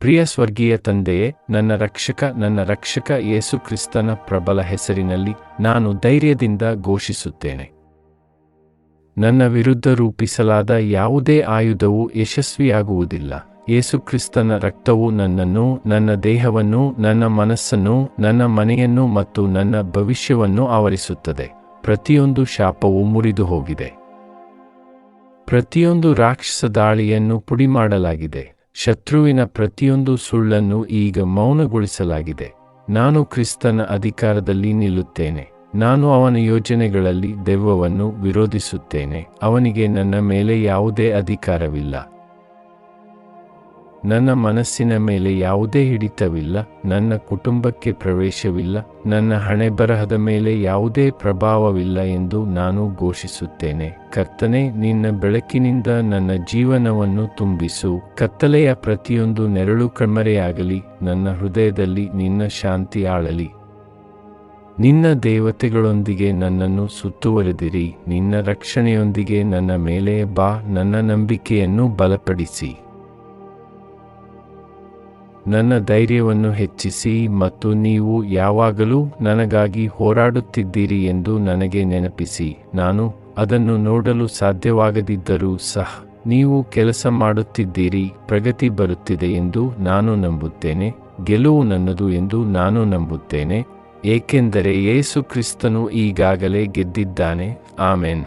ಪ್ರಿಯ ಸ್ವರ್ಗೀಯ ತಂದೆಯೇ, ನನ್ನ ರಕ್ಷಕ ನನ್ನ ರಕ್ಷಕ ಯೇಸು ಕ್ರಿಸ್ತನ ಪ್ರಬಲ ಹೆಸರಿನಲ್ಲಿ ನಾನು ಧೈರ್ಯದಿಂದ ಘೋಷಿಸುತ್ತೇನೆ. ನನ್ನ ವಿರುದ್ಧ ರೂಪಿಸಲಾದ ಯಾವುದೇ ಆಯುಧವು ಯಶಸ್ವಿಯಾಗುವುದಿಲ್ಲ. ಯೇಸುಕ್ರಿಸ್ತನ ರಕ್ತವು ನನ್ನನ್ನು, ನನ್ನ ದೇಹವನ್ನು, ನನ್ನ ಮನಸ್ಸನ್ನು, ನನ್ನ ಮನೆಯನ್ನು ಮತ್ತು ನನ್ನ ಭವಿಷ್ಯವನ್ನು ಆವರಿಸುತ್ತದೆ. ಪ್ರತಿಯೊಂದು ಶಾಪವು ಮುರಿದು ಹೋಗಿದೆ ಪ್ರತಿಯೊಂದು ರಾಕ್ಷಸ ದಾಳಿಯನ್ನು ಪುಡಿಮಾಡಲಾಗಿದೆ. ಶತ್ರುವಿನ ಪ್ರತಿಯೊಂದು ಸುಳ್ಳನ್ನು ಈಗ ಮೌನಗೊಳಿಸಲಾಗಿದೆ. ನಾನು ಕ್ರಿಸ್ತನ ಅಧಿಕಾರದಲ್ಲಿ ನಿಲ್ಲುತ್ತೇನೆ. ನಾನು ಅವನ ಯೋಜನೆಗಳಲ್ಲಿ ದೆವ್ವವನ್ನು ವಿರೋಧಿಸುತ್ತೇನೆ. ಅವನಿಗೆ ನನ್ನ ಮೇಲೆ ಯಾವುದೇ ಅಧಿಕಾರವಿಲ್ಲ. ನನ್ನ ಮನಸ್ಸಿನ ಮೇಲೆ ಯಾವುದೇ ಹಿಡಿತವಿಲ್ಲ, ನನ್ನ ಕುಟುಂಬಕ್ಕೆ ಪ್ರವೇಶವಿಲ್ಲ, ನನ್ನ ಹಣೆ ಬರಹದ ಮೇಲೆ ಯಾವುದೇ ಪ್ರಭಾವವಿಲ್ಲ ಎಂದು ನಾನು ಘೋಷಿಸುತ್ತೇನೆ. ಕರ್ತನೆ, ನಿನ್ನ ಬೆಳಕಿನಿಂದ ನನ್ನ ಜೀವನವನ್ನು ತುಂಬಿಸು. ಕತ್ತಲೆಯ ಪ್ರತಿಯೊಂದು ನೆರಳು ಕಣ್ಮರೆಯಾಗಲಿ, ನನ್ನ ಹೃದಯದಲ್ಲಿ ನಿನ್ನ ಶಾಂತಿ ಆಳಲಿ. ನಿನ್ನ ದೇವತೆಗಳೊಂದಿಗೆ ನನ್ನನ್ನು ಸುತ್ತುವರೆದಿರಿ, ನಿನ್ನ ರಕ್ಷಣೆಯೊಂದಿಗೆ ನನ್ನ ಮೇಲೆ ಬಾ, ನನ್ನ ನಂಬಿಕೆಯನ್ನು ಬಲಪಡಿಸಿ. ನನ್ನ ಧೈರ್ಯವನ್ನು ಹೆಚ್ಚಿಸಿ ಮತ್ತು ನೀವು ಯಾವಾಗಲೂ ನನಗಾಗಿ ಹೋರಾಡುತ್ತಿದ್ದೀರಿ ಎಂದು ನನಗೆ ನೆನಪಿಸಿ. ನಾನು ಅದನ್ನು ನೋಡಲು ಸಾಧ್ಯವಾಗದಿದ್ದರೂ ಸಹ ನೀವು ಕೆಲಸ ಮಾಡುತ್ತಿದ್ದೀರಿ, ಪ್ರಗತಿ ಬರುತ್ತಿದೆ ಎಂದು ನಾನು ನಂಬುತ್ತೇನೆ, ಗೆಲುವು ನನ್ನದು ಎಂದು ನಾನು ನಂಬುತ್ತೇನೆ, ಏಕೆಂದರೆ ಯೇಸು ಕ್ರಿಸ್ತನು ಈಗಾಗಲೇ ಗೆದ್ದಿದ್ದಾನೆ. ಆಮೇನ್.